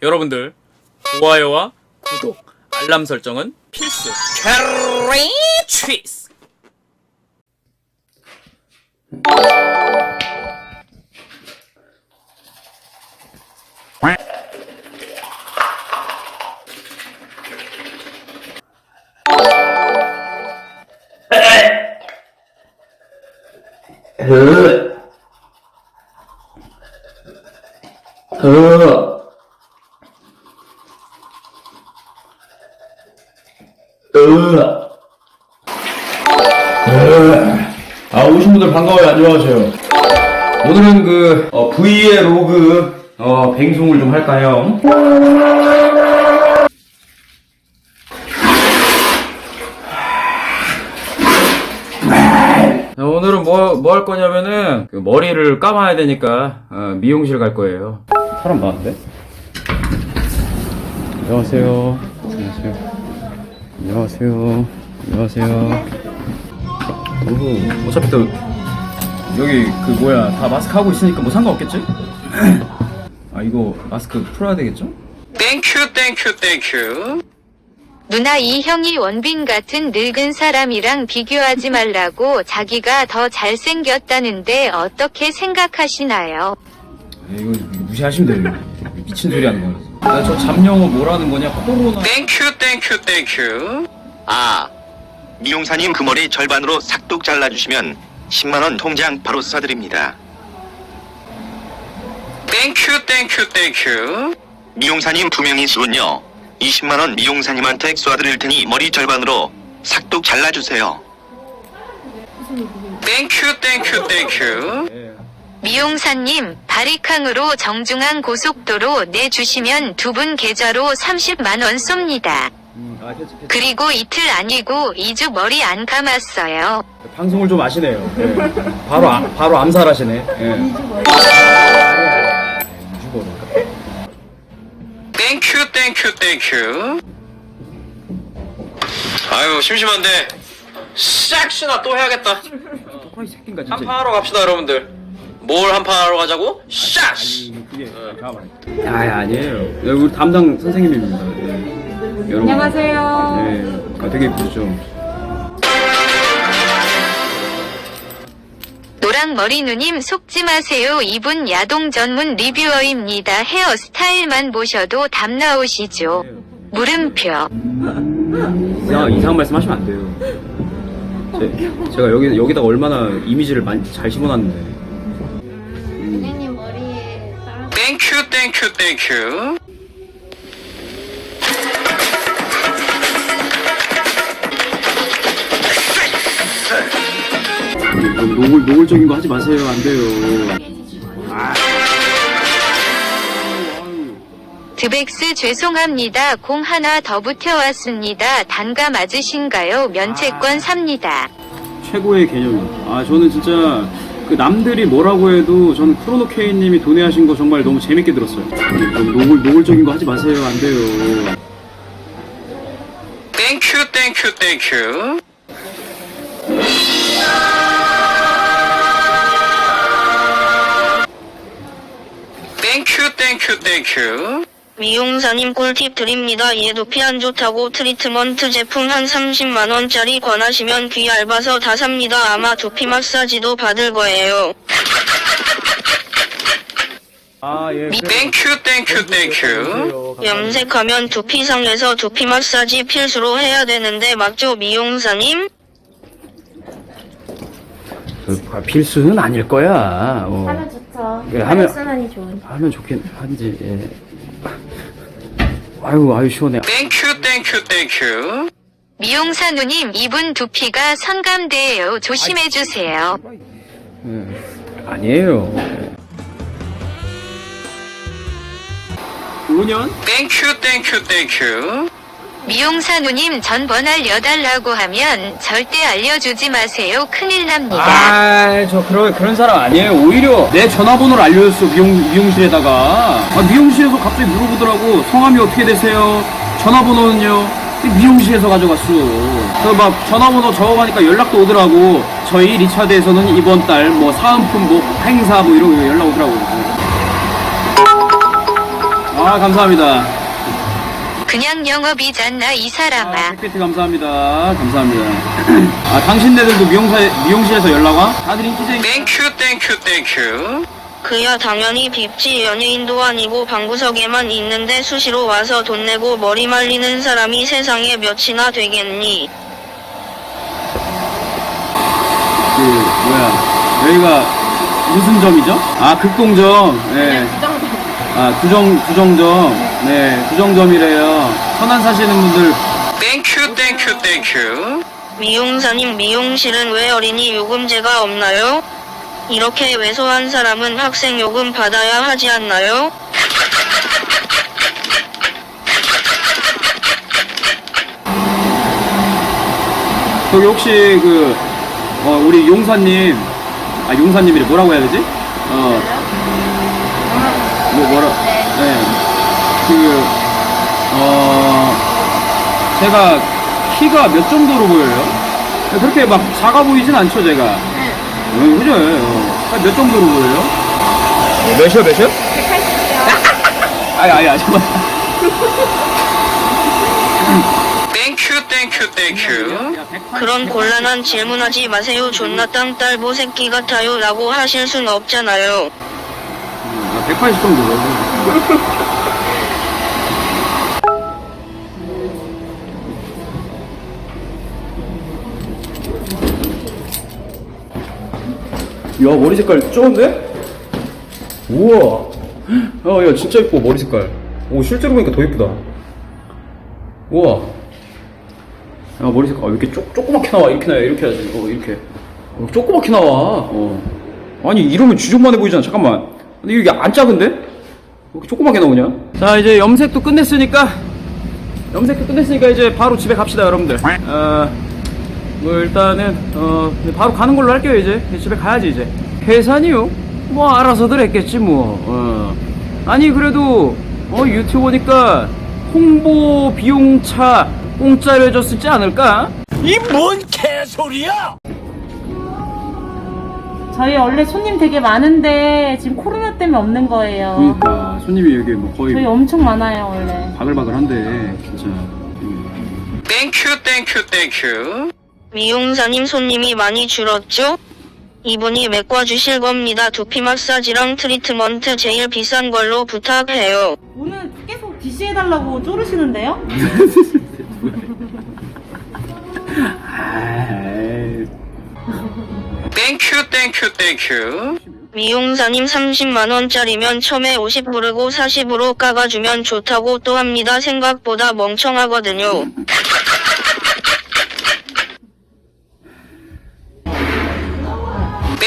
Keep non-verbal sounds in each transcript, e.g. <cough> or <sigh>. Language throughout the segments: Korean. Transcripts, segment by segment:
여러분들 좋아요와 구독, 알람 설정은 필수. 캐리 취스. 아, 오신 분들 반가워요. 안녕하세요. 오늘은 그, 어, V의 로그, 어, 뱅송을 좀 할까요? 자, 오늘은 뭐, 뭐 할 거냐면은, 그 머리를 감아야 되니까, 어, 미용실 갈 거예요. 사람 많은데? 안녕하세요. 안녕하세요. 안녕하세요. 안녕하세요. 오, 어차피 또 여기 그 뭐야 다 마스크 하고 있으니까 뭐 상관없겠지? <clears throat> 아 이거 마스크 풀어야 되겠죠? 땡큐 땡큐 땡큐. 누나 이 형이 원빈 같은 늙은 사람이랑 비교하지 말라고 자기가 더 잘생겼다는데 어떻게 생각하시나요? 아, 이거, 이거 무시하시면 돼요. 미친 소리 하는 거야. 나저 잡영어 뭐라는 거냐? 코로나. 땡큐 땡큐 땡큐. 아, 미용사님 그 머리 절반으로 삭둑 잘라주시면 10만원 통장 바로 쏴드립니다. 땡큐 땡큐 땡큐. 미용사님 두 명이 수은요. 20만원 미용사님한테 쏴드릴 테니 머리 절반으로 삭둑 잘라주세요. 땡큐 땡큐 땡큐. 예. 미용사님, 바리캉으로 정중앙 고속도로 내주시면 두 분 계좌로 30만원 쏩니다. 음, 아, 괜찮, 괜찮. 그리고 이틀 아니고 2주 머리 안 감았어요. 방송을 좀 아시네요. 예. 바로 아, 바로 암살하시네. 예. 죽어. 땡큐 땡큐 땡큐. 아유 심심한데 싹시나 또 해야겠다. 진짜. 한판 하러 갑시다 여러분들. 뭘 한판 하러 가자고? 싹시. 아니, 그게 잠깐만. 아, 아니에요. 네, 우리 담당 선생님입니다. 예. 여러분. 안녕하세요. 네. 아, 되게 예쁘죠. 노랑머리 누님 속지 마세요. 이분 야동 전문 리뷰어입니다. 헤어스타일만 보셔도 답 나오시죠. 물음표. 이상, 이상한 말씀 하시면 안 돼요. 제, 제가 여기, 여기다가 얼마나 이미지를 많이 잘 심어놨는데. 땡큐 땡큐 땡큐. 뭐 노골, 노골적인 거 하지 마세요. 안 돼요. 드백스 죄송합니다. 공 하나 더 붙여왔습니다. 단가 맞으신가요? 면책권 삽니다. 최고의 개념입니다. 아, 저는 진짜 그 남들이 뭐라고 해도 저는 크로노 K님이 도내하신 거 정말 너무 재밌게 들었어요. 뭐 노골, 노골적인 거 하지 마세요. 안 돼요. 땡큐 땡큐 땡큐. 땡큐 땡큐 땡큐. 미용사님 꿀팁 드립니다. 얘 두피 안 좋다고 트리트먼트 제품 한 30만원짜리 권하시면 귀 얇아서 다 삽니다. 아마 두피 마사지도 받을 거예요. 아, 예. 땡큐 땡큐 땡큐. 염색하면 두피 상해서 두피 마사지 필수로 해야 되는데 맞죠 미용사님? 그, 필수는 아닐 거야. 어. 하면 좋죠. 예, 하면- 혈액순환이 좋은. 하면 좋긴 한지, 예. 아유, 아유, 시원해. 땡큐 땡큐 땡큐. 미용사 누님 이분 두피가 선감대예요. 조심해 주세요. 예. 아니에요. 예. 5년? 땡큐 땡큐 땡큐. 미용사 누님 전번 알려달라고 하면 절대 알려주지 마세요. 큰일 납니다. 아, 저 그런 그런 사람 아니에요. 오히려 내 전화번호를 알려줬어 미용 미용실에다가. 아, 미용실에서 갑자기 물어보더라고. 성함이 어떻게 되세요? 전화번호는요? 이 미용실에서 가져갔어. 그래서 막 전화번호 적어가니까 연락도 오더라고. 저희 리차드에서는 이번 달 뭐 사은품 뭐 행사 뭐 이런 거 연락 오더라고. 아, 아 감사합니다. 그냥 영업이잖아 이 아, 사람아. 팩트 감사합니다. 감사합니다. <clears throat> 아 당신네들도 미용사 미용실에서 연락 와? 다들 인기쟁이. 땡큐 땡큐 땡큐 그야 당연히 빕지 연예인도 아니고 방구석에만 있는데 수시로 와서 돈 내고 머리 말리는 사람이 세상에 몇이나 되겠니? 그 뭐야 여기가 무슨 점이죠? 아 극동점. 네. 아 두정 두정점. 네 두정점이래요. 천안 사시는 분들 땡큐 땡큐 땡큐 미용사님 미용실은 왜 어린이 요금제가 없나요? 이렇게 왜소한 사람은 학생 요금 받아야 하지 않나요? 저기 혹시 그 어, 우리 용사님 아 용사님이래 뭐라고 해야 되지? 어. 뭐 뭐라? 네. 그 어. 제가 키가 몇 정도로 보여요? 그렇게 막 작아 보이진 않죠, 제가. 네. 어, 그죠? 어. 한몇 정도로 보여요? 몇이요, 몇이요? 180이요. 아니, 아니, 아니, 잠깐만. 땡큐 땡큐 땡큐 그런 곤란한 질문하지 마세요 존나 땅딸 보 새끼 같아요 라고 하실 순 없잖아요. 아, 180 정도. 야 머리 색깔 좋은데? 우와. 어, 야야 진짜 이뻐 머리 색깔. 오 실제로 보니까 더 이쁘다. 우와. 야 머리 색깔 아, 왜 이렇게 쪼, 조그맣게 나와? 이렇게 나와 이렇게 해야지. 어 이렇게. 어, 조그맣게 나와. 어. 아니 이러면 쥐좀만해 보이잖아 잠깐만. 근데 이게 안 작은데? 왜 이렇게 조그맣게 나오냐? 자 이제 염색도 끝냈으니까 염색도 끝냈으니까 이제 바로 집에 갑시다 여러분들. 어, 뭐 일단은 어 바로 가는 걸로 할게요 이제 집에 가야지 이제 계산이요? 뭐 알아서들 했겠지 뭐 어. 아니 그래도 어 유튜버니까 홍보 비용차 공짜로 해줬을지 않을까? 저희 원래 손님 되게 많은데 지금 코로나 때문에 없는 거예요. 그러니까 손님이 여기 뭐 거의 저희 엄청 많아요 원래. 바글바글한데 진짜 음. 땡큐 땡큐 땡큐 미용사님 손님이 많이 줄었죠? 이분이 메꿔주실 겁니다. 두피 마사지랑 트리트먼트 제일 비싼 걸로 부탁해요. 오늘 계속 DC 해달라고 쪼르시는데요? 땡큐 땡큐 땡큐 미용사님 30만원짜리면 처음에 50 부르고 40으로 깎아주면 좋다고 또 합니다. 생각보다 멍청하거든요. <laughs>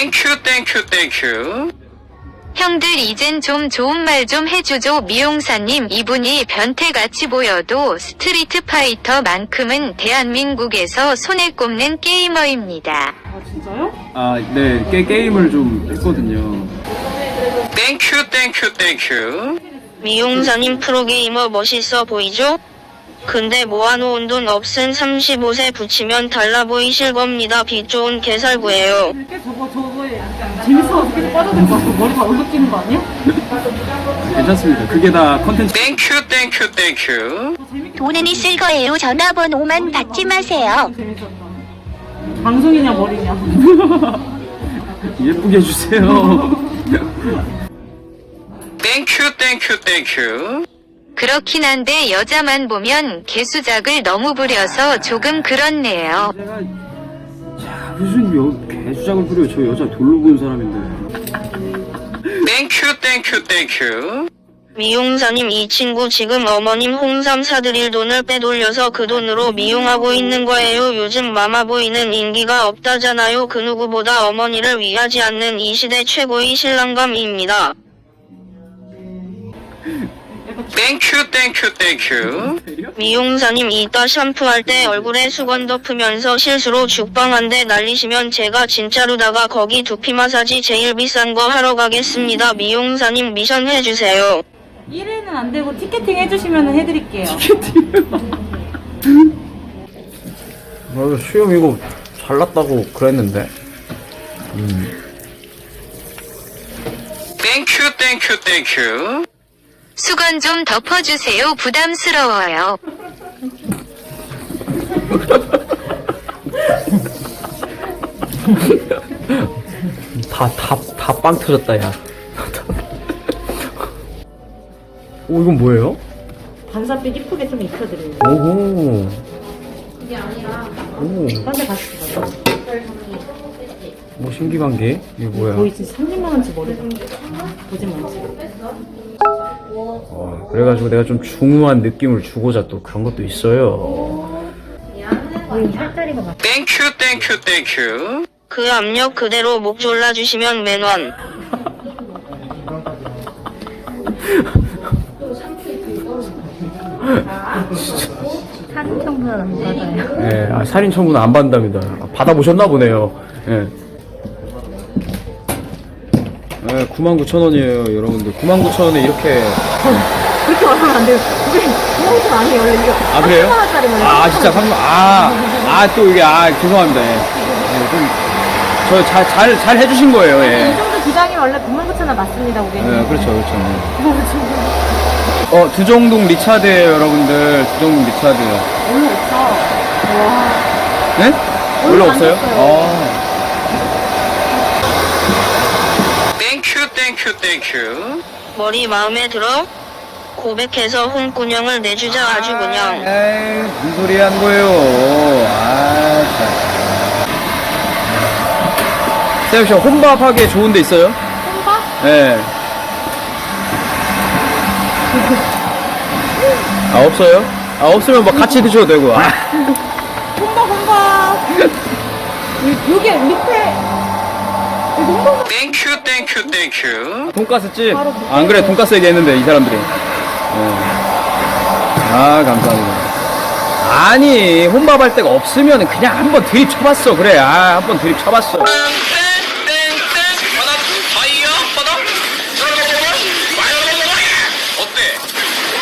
땡큐 땡큐 땡큐 형들 이젠 좀 좋은 말 좀 해주죠 미용사님 이분이 변태같이 보여도 스트리트 파이터만큼은 대한민국에서 손에 꼽는 게이머입니다. 아 진짜요? 아, 네, 게, 게임을 좀 했거든요. 땡큐 땡큐 땡큐 미용사님 프로게이머 멋있어 보이죠? 근데 모아놓은 돈 없은 35세 붙이면 달라 보이실 겁니다. 빛 좋은 개살구예요. 이렇게 저거 저거에 재밌어서 계속 빠져들 것 같고 머리가 얼룩지는 거 아니야? 괜찮습니다. 그게 다 컨텐츠. 땡큐 땡큐 땡큐 돈은 있을 거예요. 전화번 호만 받지 마세요. 방송이냐 머리냐? 예쁘게 해주세요. 땡큐 땡큐 땡큐 그렇긴 한데 여자만 보면 개수작을 너무 부려서 조금 그렇네요. 제가, 자, 무슨 여, 개수작을 부려. 저 여자 돌로 본 사람인데. 땡큐 땡큐 땡큐 미용사님 이 친구 지금 어머님 홍삼 사드릴 돈을 빼돌려서 그 돈으로 미용하고 있는 거예요. 요즘 마마보이는 인기가 없다잖아요. 그 누구보다 어머니를 위하지 않는 이 시대 최고의 신랑감입니다. 땡큐 땡큐 땡큐 미용사님 이따 샴푸할 때 얼굴에 수건 덮으면서 실수로 죽방 한대 날리시면 제가 진짜로다가 거기 두피 마사지 제일 비싼 거 하러 가겠습니다. 미용사님 미션 해주세요. 1회는 안 되고 티켓팅 해주시면 해드릴게요. 아, 수염 이거 잘났다고 그랬는데. 땡큐 땡큐 땡큐 수건 좀 덮어주세요. 부담스러워요. 다, 다, 다 빵 터졌다, 야. 오, 이건 뭐예요? 반사빛 이쁘게 좀 입혀드려요. 오호. 오, 딴데 가시죠. 뭐 신기한 게? 이게 뭐야? 거의 지금 30만 원치 머리가 보지 말지. 어, 그래가지고 내가 좀 중후한 느낌을 주고자 또 그런 것도 있어요. 맞. 땡큐 땡큐 땡큐 그 압력 그대로 목 졸라주시면 맨원. 사진 청소는 안 받아요. 예, 아, 살인 청구는 안 받는답니다. 아, 받아보셨나 보네요. 예. 예, 99,000원이에요, 여러분들. 99,000원에 이렇게. 그렇게 말하면 안 돼요. 그게 그만큼 아니에요. 원래 이거 아, 그래요? 3만 원짜리만. 아, 진짜, 방금, 아, 아, 또 이게, 아, 죄송합니다. 예. 예, 좀, 저 잘, 잘, 잘 해주신 거예요, 이 예. 정도 기장이 원래 9만 9천 원 맞습니다, 고객님. 예, 그렇죠, 그렇죠. 어, 두정동 리차드예요 여러분들. 두정동 리차드. 오늘 없어. 와. 네? 원래 없어요? 없어요. 어. 땡큐 땡큐 머리 마음에 들어? 고백해서 홍군형을 내주자 아주 그냥. 에이, 무슨 소리 한 거예요. 아, 참. 쌤, 저 혼밥 하기에 좋은 데 있어요? 혼밥? 네. 아, 없어요? 아, 없으면 뭐 같이 드셔도 되고. 아, 혼밥, 혼밥. 이- <laughs> 여기 밑에. 땡큐 땡큐 땡큐 돈가스집? 안 그래, 돈가스 얘기했는데, 이 사람들이. 어. 아, 감사합니다. 아니, 혼밥 할 데가 없으면 그냥 한번 드립 쳐봤어. 그래, 아, 한번 드립 쳐봤어.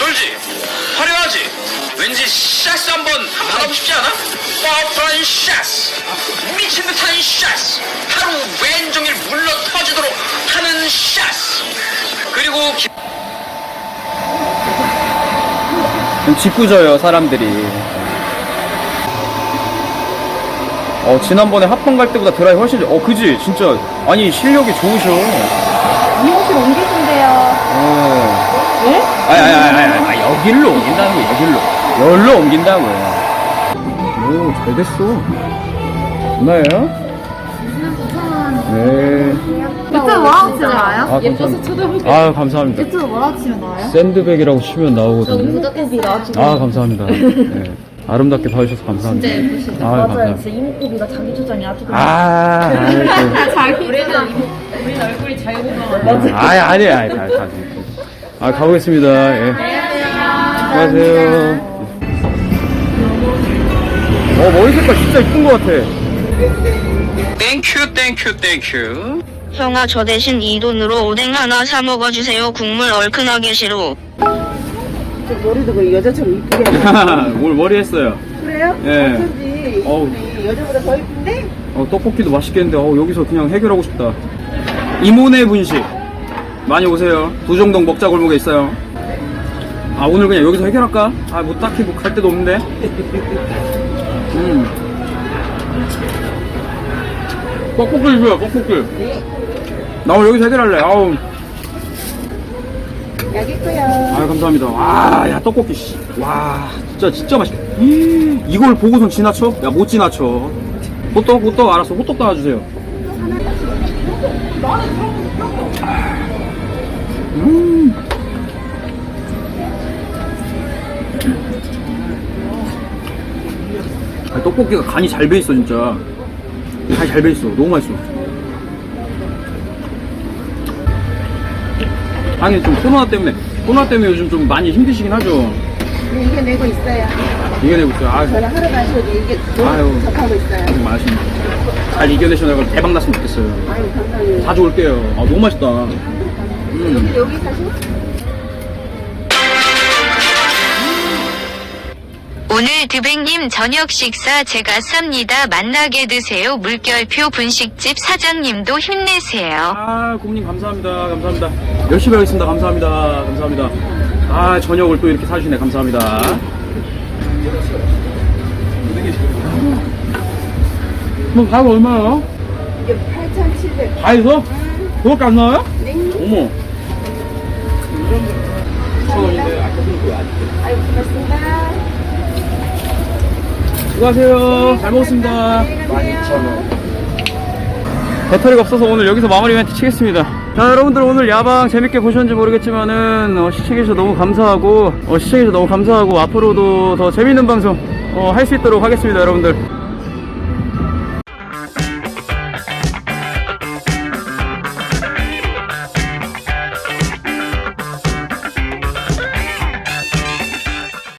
놀지 화려하지 왠지 샷스 한번 받아보고 싶지 않아 파워풀한 샷스 미친 듯한 샷스 하루 왼종일 물러 터지도록 하는 샷스 그리고 기- 짓궂어요 사람들이. 어 지난번에 합방 갈 때보다 드라이 훨씬 어 그지? 진짜. 아니 실력이 좋으셔. 미용실 옮기신대요. 어. 예? 아니 아니 아니 아니 아니, 여길로 옮긴다는 거 여길로. 열로 옮긴다고. 오잘 됐어. 누나예요? 네. 유튜브 뭐라고 치면 나와요? 아, 감사합니다. 아, 감사합니다. 유튜브 뭐라고 치면 나와요? 샌드백이라고 치면 나오거든요. 구독해주세요. 아, 감사합니다. <laughs> 네. 아름답게 봐주셔서 감사합니다. 진짜 예쁘시다. 아, 감사합니다. 진짜 이목구비가 자기 조정이 아주 아, 아이, 또. <laughs> 자기 조정. 아니, 아니, 아니, 아니, 아니. 아, 가보겠습니다. 예. 안녕하세요. 어, 머리 색깔 진짜 이쁜 것 같아. 땡큐 땡큐 땡큐 형아 저 대신 이 돈으로 오뎅 하나 사 먹어주세요. 국물 얼큰하게 싫어. 머리도 그 여자처럼 이쁘게. 오늘 머리 했어요. 그래요? 예. 어쩐지. 어우, 여자보다 더 이쁜데? 어, 떡볶이도 맛있겠는데, 어, 여기서 그냥 해결하고 싶다. 이모네 분식. 많이 오세요. 두정동 먹자 골목에 있어요. 아, 오늘 그냥 여기서 해결할까? 아, 뭐 딱히 뭐 갈 데도 없는데. <laughs> 음. 떡볶이 주세요, 떡볶이. 나 오늘 여기서 해결할래. 아우. 여기 있고요. 아 감사합니다. 와, 야 떡볶이 씨. 와, 진짜 진짜 맛있다. 이걸 보고선 지나쳐? 야 못 지나쳐. 호떡 호떡 알았어. 호떡 따라주세요. 음. 아, 떡볶이가 간이 잘 배 있어 진짜. 간이 잘 배 있어. 너무 맛있어. 아니 좀 코로나 때문에 코로나 때문에 요즘 좀 많이 힘드시긴 하죠. 이게 내고 있어요. 이겨내고 있어요. 아, 저는 하루 마시고 이게 아유. 너무 접하고 있어요. 너무 맛있습니다. 잘 이겨내셔서 대박 났으면 좋겠어요. 아유, 감사해요. 자주 올게요. 아, 너무 맛있다. 음. <laughs> 여기 사실 오늘 드백님 저녁 식사 제가 쌉니다. 만나게 드세요. 물결표 분식집 사장님도 힘내세요. 아, 고객님 감사합니다. 감사합니다. 열심히 하겠습니다. 감사합니다. 감사합니다. 아 저녁을 또 이렇게 사주시네 감사합니다 뭐 가격 얼마요? 이게 8,700 다 해서? 그거밖에 안 나와요? 네 어머 수고하세요 잘 먹었습니다 12,000원 배터리가 없어서 오늘 여기서 마무리 멘트 치겠습니다. 자, 여러분들 오늘 야방 재밌게 보셨는지 모르겠지만은 어, 시청해주셔서 너무 감사하고 어, 시청해주셔서 너무 감사하고 앞으로도 더 재밌는 방송 어, 할 수 있도록 하겠습니다, 여러분들.